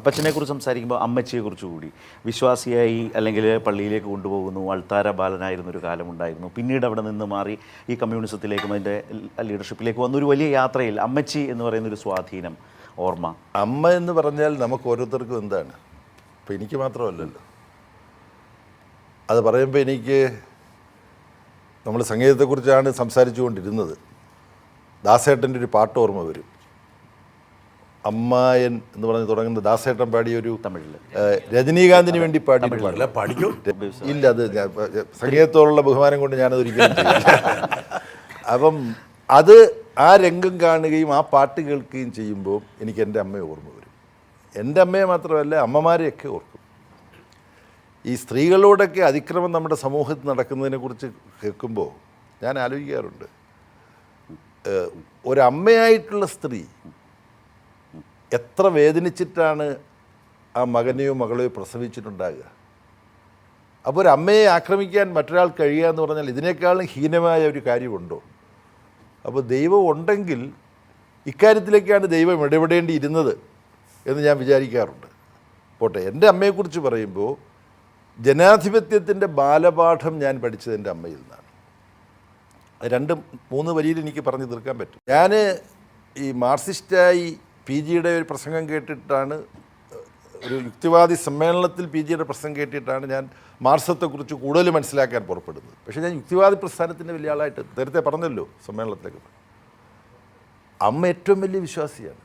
അപ്പച്ചനെ കുറിച്ച് സംസാരിക്കുമ്പോൾ അമ്മച്ചിയെ കുറിച്ച് കൂടി വിശ്വാസിയായി അല്ലെങ്കിൽ പള്ളിയിലേക്ക് കൊണ്ടുപോകുന്നു അൾത്താര ബാലനായിരുന്ന ഒരു കാലമുണ്ടായിരുന്നു. പിന്നീട് അവിടെ നിന്ന് മാറി ഈ കമ്മ്യൂണിസത്തിലേക്കും അതിന്റെ ലീഡർഷിപ്പിലേക്ക് വന്നൊരു വലിയ യാത്രയിൽ അമ്മച്ചി എന്ന് പറയുന്ന ഒരു സ്വാധീനം ഓർമ്മ. അമ്മ എന്ന് പറഞ്ഞാൽ നമുക്ക് ഓരോരുത്തർക്കും എന്താണ്? ഇപ്പം എനിക്ക് മാത്രമല്ലല്ലോ. അത് പറയുമ്പോൾ എനിക്ക് നമ്മൾ സംഗീതത്തെക്കുറിച്ചാണ് സംസാരിച്ചുകൊണ്ടിരുന്നത്. ദാസേട്ടന്റെ ഒരു പാട്ട് ഓർമ്മ വരും. അമ്മായൻ എന്ന് പറഞ്ഞ് തുടങ്ങുന്ന ദാസേട്ടൻ പാടിയ ഒരു തമിഴിൽ രജനീകാന്തിന് വേണ്ടി പാടി. പഠിക്കും. ഇല്ല അത് സംഗീതത്തോടുള്ള ബഹുമാനം കൊണ്ട് ഞാനത് ഒരിക്കലും അപ്പം അത് ആ രംഗം കാണുകയും ആ പാട്ട് കേൾക്കുകയും ചെയ്യുമ്പോൾ എനിക്ക് എന്റെ അമ്മയെ ഓർമ്മ വരും. എന്റെ അമ്മയെ മാത്രമല്ല അമ്മമാരെയൊക്കെ ഓർക്കും. ഈ സ്ത്രീകളോടൊക്കെ അതിക്രമം നമ്മുടെ സമൂഹത്തിൽ നടക്കുന്നതിനെക്കുറിച്ച് കേൾക്കുമ്പോൾ ഞാൻ ആലോചിക്കാറുണ്ട്. ഒരമ്മയായിട്ടുള്ള സ്ത്രീ എത്ര വേദനിച്ചിട്ടാണ് ആ മകനെയോ മകളെയോ പ്രസവിച്ചിട്ടുണ്ടാകുക? അപ്പോൾ ഒരു അമ്മയെ ആക്രമിക്കാൻ മറ്റൊരാൾ കഴിയുക എന്ന് പറഞ്ഞാൽ ഇതിനേക്കാളും ഹീനമായ ഒരു കാര്യമുണ്ടോ? അപ്പോൾ ദൈവം ഉണ്ടെങ്കിൽ ഇക്കാര്യത്തിലേക്കാണ് ദൈവം ഇടപെടേണ്ടിയിരുന്നത് എന്ന് ഞാൻ വിചാരിക്കാറുണ്ട്. പോട്ടെ എന്റെ അമ്മയെക്കുറിച്ച് പറയുമ്പോൾ ജനാധിപത്യത്തിന്റെ ബാലപാഠം ഞാൻ പഠിച്ചത് എന്റെ അമ്മയിൽ നിന്നാണ്. രണ്ട് മൂന്ന് വരിയിൽ എനിക്ക് പറഞ്ഞു തീർക്കാൻ പറ്റും. ഞാൻ ഈ മാർക്സിസ്റ്റായി പി ജിയുടെ ഒരു പ്രസംഗം കേട്ടിട്ടാണ് ഒരു യുക്തിവാദി സമ്മേളനത്തിൽ പി ജിയുടെ പ്രസംഗം കേട്ടിട്ടാണ് ഞാൻ മാർസത്തെക്കുറിച്ച് കൂടുതൽ മനസ്സിലാക്കാൻ പുറപ്പെടുന്നത്. പക്ഷേ ഞാൻ യുക്തിവാദി പ്രസ്ഥാനത്തിന്റെ വലിയ ആളായിട്ട് നേരത്തെ പറഞ്ഞല്ലോ സമ്മേളനത്തിലേക്ക്. അമ്മ ഏറ്റവും വലിയ വിശ്വാസിയാണ്.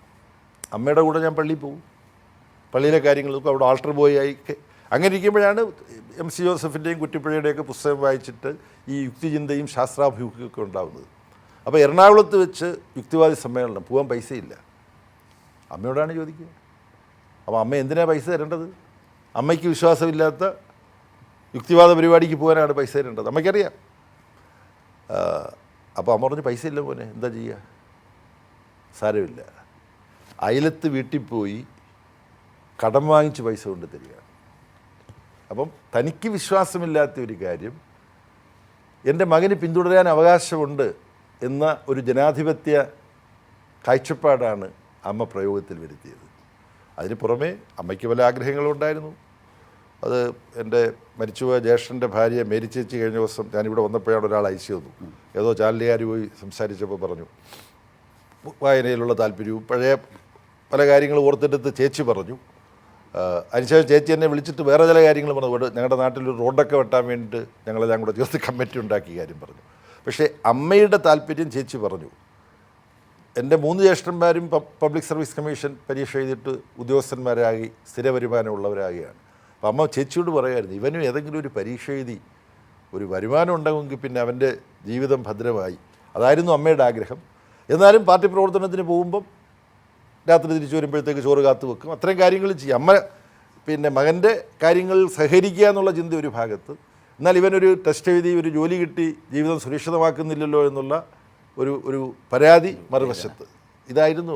അമ്മയുടെ കൂടെ ഞാൻ പള്ളിയിൽ പോകും. പള്ളിയിലെ കാര്യങ്ങൾക്ക് അവിടെ ആൾട്ടർ ബോയ് ആയി അങ്ങനെ ഇരിക്കുമ്പോഴാണ് എം സി ജോസഫിന്റെയും കുറ്റിപ്പുഴയുടെയൊക്കെ പുസ്തകം വായിച്ചിട്ട് ഈ യുക്തിചിന്തയും ശാസ്ത്രാഭിമുഖ്യമൊക്കെ ഉണ്ടാകുന്നത് അപ്പോൾ എറണാകുളത്ത് വെച്ച് യുക്തിവാദി സമ്മേളനം പോകാൻ പൈസയില്ല. അമ്മയോടാണ് ചോദിക്കുക. അപ്പോൾ അമ്മ എന്തിനാണ് പൈസ തരേണ്ടത്? അമ്മയ്ക്ക് വിശ്വാസമില്ലാത്ത യുക്തിവാദ പരിപാടിക്ക് പോകാനാണ് പൈസ തരേണ്ടത്. അമ്മയ്ക്കറിയാം. അപ്പോൾ അമ്മ പറഞ്ഞു പൈസ ഇല്ല മോനെ എന്താ ചെയ്യുക? സാരമില്ല. അയലത്ത് വീട്ടിൽ പോയി കടം വാങ്ങിച്ച് പൈസ കൊണ്ട് തരിക. അപ്പം തനിക്ക് വിശ്വാസമില്ലാത്ത ഒരു കാര്യം എന്റെ മകന് പിന്തുടരാൻ അവകാശമുണ്ട് എന്ന ഒരു ജനാധിപത്യ കാഴ്ചപ്പാടാണ് അമ്മ പ്രയോഗത്തിൽ വരുത്തിയത്. അതിന് പുറമേ അമ്മയ്ക്ക് പല ആഗ്രഹങ്ങളുണ്ടായിരുന്നു അത് എന്റെ മരിച്ചുപോയ ജ്യേഷ്ഠന്റെ ഭാര്യയെ മേരി ചേച്ചി കഴിഞ്ഞ ദിവസം ഞാനിവിടെ വന്നപ്പോഴാണ് ഒരാൾ അയച്ചു തന്നു ഏതോ ചാനലുകാർ പോയി സംസാരിച്ചപ്പോൾ പറഞ്ഞു. വായനയിലുള്ള താല്പര്യവും പഴയ പല കാര്യങ്ങളും ഓർത്തെടുത്ത് ചേച്ചി പറഞ്ഞു. അതിനുശേഷം ചേച്ചി എന്നെ വിളിച്ചിട്ട് വേറെ ചില കാര്യങ്ങൾ പറഞ്ഞു. ഞങ്ങളുടെ നാട്ടിൽ ഒരു റോഡൊക്കെ വെട്ടാൻ വേണ്ടിയിട്ട് ഞങ്ങളെല്ലാം കൂടെ ചേർത്ത് കമ്മിറ്റി ഉണ്ടാക്കിയ കാര്യം പറഞ്ഞു. പക്ഷേ അമ്മയുടെ താല്പര്യം ചേച്ചി പറഞ്ഞു. എന്റെ മൂന്ന് ജ്യേഷ്ഠന്മാരും പബ്ലിക് സർവീസ് കമ്മീഷൻ പരീക്ഷ എഴുതിയിട്ട് ഉദ്യോഗസ്ഥന്മാരായി സ്ഥിര വരുമാനമുള്ളവരാകുകയാണ് അപ്പം അമ്മ ചേച്ചിയോട് പറയായിരുന്നു ഇവനും ഏതെങ്കിലും ഒരു പരീക്ഷ എഴുതി ഒരു വരുമാനം ഉണ്ടാകുമെങ്കിൽ പിന്നെ അവന്റെ ജീവിതം ഭദ്രമായി. അതായിരുന്നു അമ്മയുടെ ആഗ്രഹം. എന്നാലും പാർട്ടി പ്രവർത്തനത്തിന് പോകുമ്പം രാത്രി തിരിച്ചു വരുമ്പോഴത്തേക്ക് ചോറ് കാത്തു വെക്കും. അത്രയും കാര്യങ്ങൾ ചെയ്യും. അമ്മ പിന്നെ മകന്റെ കാര്യങ്ങൾ സഹകരിക്കുക എന്നുള്ള ചിന്ത ഒരു ഭാഗത്ത്. എന്നാൽ ഇവനൊരു ടെസ്റ്റ് എഴുതി ഒരു ജോലി കിട്ടി ജീവിതം സുരക്ഷിതമാക്കുന്നില്ലല്ലോ എന്നുള്ള ഒരു ഒരു പരാതി മറുവശത്ത്. ഇതായിരുന്നു